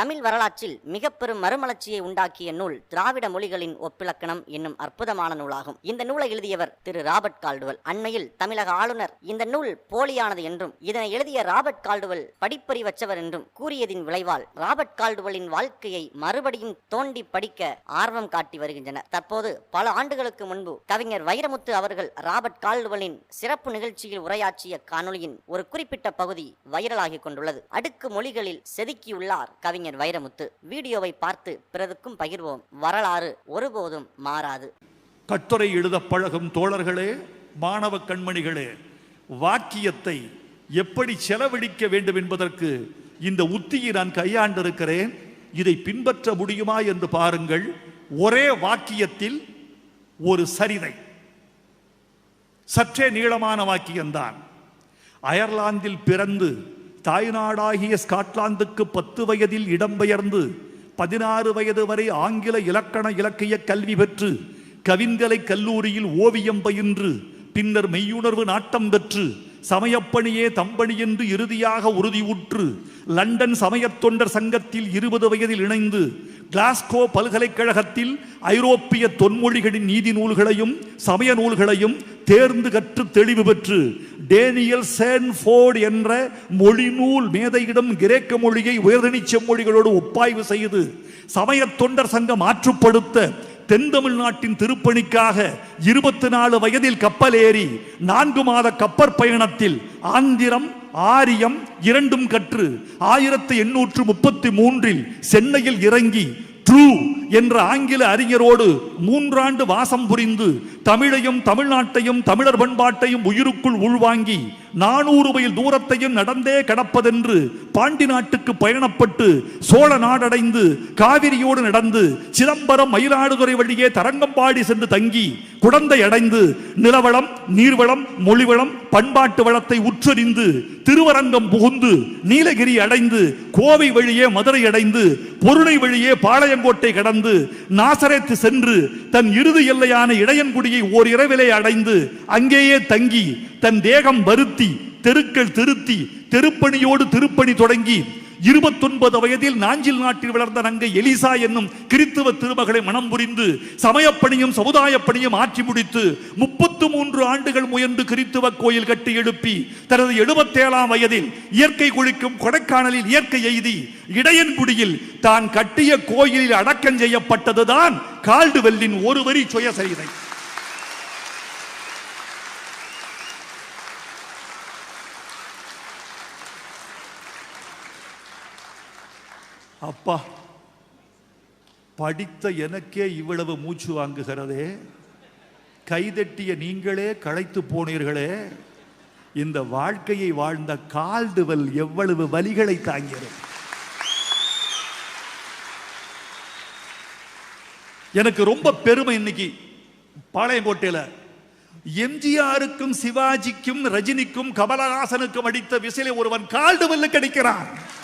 தமிழ் வரலாற்றில் மிக பெரும் மறுமலர்ச்சியை உண்டாக்கிய நூல் திராவிட மொழிகளின் ஒப்பிலக்கணம் என்னும் அற்புதமான நூலாகும். இந்த நூலை எழுதியவர் திரு ராபர்ட் கால்டுவல். அண்மையில் தமிழக ஆளுநர் இந்த நூல் போலியானது என்றும் இதனை எழுதிய ராபர்ட் கால்டுவல் படிப்பறிவற்றவர் என்றும் கூறியதின் விளைவால் ராபர்ட் கால்டுவலின் வாழ்க்கையை மறுபடியும் தோண்டி படிக்க ஆர்வம் காட்டி வருகின்றனர். தற்போது பல ஆண்டுகளுக்கு முன்பு கவிஞர் வைரமுத்து அவர்கள் ராபர்ட் கால்டுவலின் சிறப்பு நிகழ்ச்சியில் உரையாற்றிய காணொளியின் ஒரு குறிப்பிட்ட பகுதி வைரலாகிக் கொண்டுள்ளது. அடுக்கு மொழிகளில் செதுக்கியுள்ளார் கவிஞர் வைரமுத்து. வீடியோவை பார்த்து பிறருக்கும் பகிர்வோம். வரலாறு ஒருபோதும் மாறாது. கட்டுரை எழுத பழகும் தோழர்களே மாணவ கண்மணிகளே வாக்கியத்தை எப்படி செலவழிக்க வேண்டும் என்பதற்கு இந்த உத்தியை நான் கையாண்டிருக்கிறேன். இதை பின்பற்ற முடியுமா என்று பாருங்கள். ஒரே வாக்கியத்தில் ஒரு சரிதை. சற்றே நீளமான வாக்கியம்தான். அயர்லாந்தில் பிறந்து தாய்நாடாகிய ஸ்காட்லாந்துக்கு பத்து வயதில் இடம்பெயர்ந்து பதினாறு வயது வரை ஆங்கில இலக்கண இலக்கிய கல்வி பெற்று கவிந்தலை கல்லூரியில் ஓவியம் பயின்று பின்னர் மெய்யுணர்வு நாட்டம் பெற்று சமயப்பணியே தம்பணி என்று இறுதியாக உறுதியுற்று லண்டன் சமயத் தொண்டர் சங்கத்தில் இருபது வயதில் இணைந்து கிளாஸ்கோ பல்கலைக்கழகத்தில் ஐரோப்பிய தொன்மொழிகளின் நீதி நூல்களையும் சமய நூல்களையும் தேர்ந்து கற்று தெளிவு பெற்று டேனியல் சேன்ஃபோர்ட் என்ற மொழிநூல் மேதையிடம் கிரேக்க மொழியை உயர்தனி செம்மொழிகளோடு ஒப்பாய்வு செய்து சமயத் தொண்டர் சங்கம் ஆற்றுப்படுத்த தென் தமிழ்நாட்டின் திருப்பணிக்காக இருபத்தி நாலு வயதில் கப்பல் ஏறி நான்கு மாத கப்பற் பயணத்தில் ஆந்திரம் ஆரியம் இரண்டும் கற்று ஆயிரத்தி எண்ணூற்று முப்பத்தி மூன்றில் சென்னையில் இறங்கி ட்ரூ என்ற ஆங்கில அறிஞரோடு மூன்றாண்டு வாசம் புரிந்து தமிழையும் தமிழ்நாட்டையும் தமிழர் பண்பாட்டையும் உயிருக்குள் உள்வாங்கி நானூறு மைல் தூரத்தையும் நடந்தே கடப்பதென்று பாண்டி நாட்டுக்கு பயணப்பட்டு சோழ நாடடைந்து காவிரியோடு நடந்து சிதம்பரம் மயிலாடுதுறை வழியே தரங்கம்பாடி சென்று தங்கி குடந்தை அடைந்து நிலவளம் நீர்வளம் மொழிவளம் பண்பாட்டு வளத்தை உற்றறிந்து திருவரங்கம் புகுந்து நீலகிரி அடைந்து கோவை வழியே மதுரை அடைந்து பொருளை வழியே பாளையங்கோட்டை கடந்து நாசரேத்து சென்று தன் இறுதி எல்லையான இடையன்குடியை ஓர் இரவிலே அடைந்து அங்கேயே தங்கி தன் தேகம் வருத்தி தெருக்கள் திருத்தி தெருப்பணியோடு திருப்பணி தொடங்கி இருபத்தொன்பது வயதில் நாஞ்சில் நாட்டில் வளர்ந்த நங்கை எலிசா என்னும் கிறித்துவ திருமகளை மனம் புரிந்து சமயப்பணியும் சமுதாய பணியும் ஆற்றி முடித்து முப்பத்து மூன்று ஆண்டுகள் முயன்று கிறித்துவ கோயில் கட்டி எழுப்பி தனது எழுபத்தேழாம் வயதில் இயற்கை குளிக்கும் கொடைக்கானலில் இயற்கை எய்தி இடையன்குடியில் தான் கட்டிய கோயிலில் அடக்கம் செய்யப்பட்டதுதான் கால்டுவெல்லின் ஒரு வரி சுயசரிதை. அப்பா படித்த எனக்கே இவ்வளவு மூச்சு வாங்குகிறதே. கைதட்டிய நீங்களே களைத்து போனீர்களே. இந்த வாழ்க்கையை வாழ்ந்த கால்டுவல் எவ்வளவு வலிகளை தாங்கியது. எனக்கு ரொம்ப பெருமை இன்னைக்கு பாளையங்கோட்டையில. எம்ஜிஆருக்கும் சிவாஜிக்கும் ரஜினிக்கும் கமலஹாசனுக்கும் அடித்த விசிலை ஒருவன் கால்டுவல்லுக்கு அடிக்கிறான்.